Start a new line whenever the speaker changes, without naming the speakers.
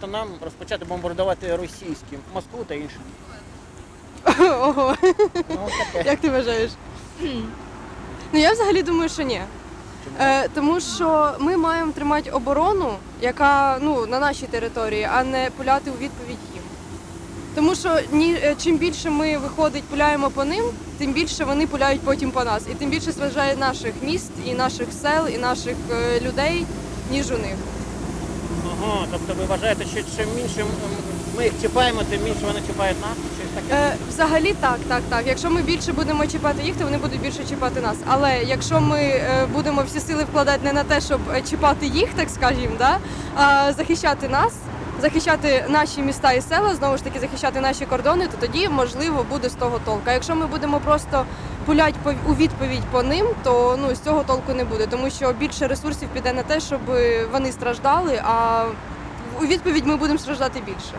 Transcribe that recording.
То нам розпочати бомбардувати російським Москву та інше.
Ого,
Ну, таке.
як ти вважаєш? Ну я взагалі думаю, що ні. Е, тому що ми маємо тримати оборону, яка ну на нашій території, а не пуляти у відповідь їм. Тому що ні, е, чим більше ми виходить, пуляємо по ним, тим більше вони пуляють потім по нас, і тим більше зважає наших міст, і наших сел, і наших е, людей, ніж у них.
Тобто ви вважаєте, що чим більше м, ми їх чіпаємо, тим більше вони чіпають нас? Щось таке?
Е, взагалі так, так, так. Якщо ми більше будемо чіпати їх, то вони будуть більше чіпати нас. Але якщо ми е, будемо всі сили вкладати не на те, щоб е, чіпати їх, так скажімо, да, а захищати нас, захищати наші міста і села, знову ж таки захищати наші кордони, то тоді можливо буде з того толку. А якщо ми будемо просто пулять у відповідь по ним, то ну з цього толку не буде, тому що більше ресурсів піде на те, щоб вони страждали, а у відповідь ми будемо страждати більше.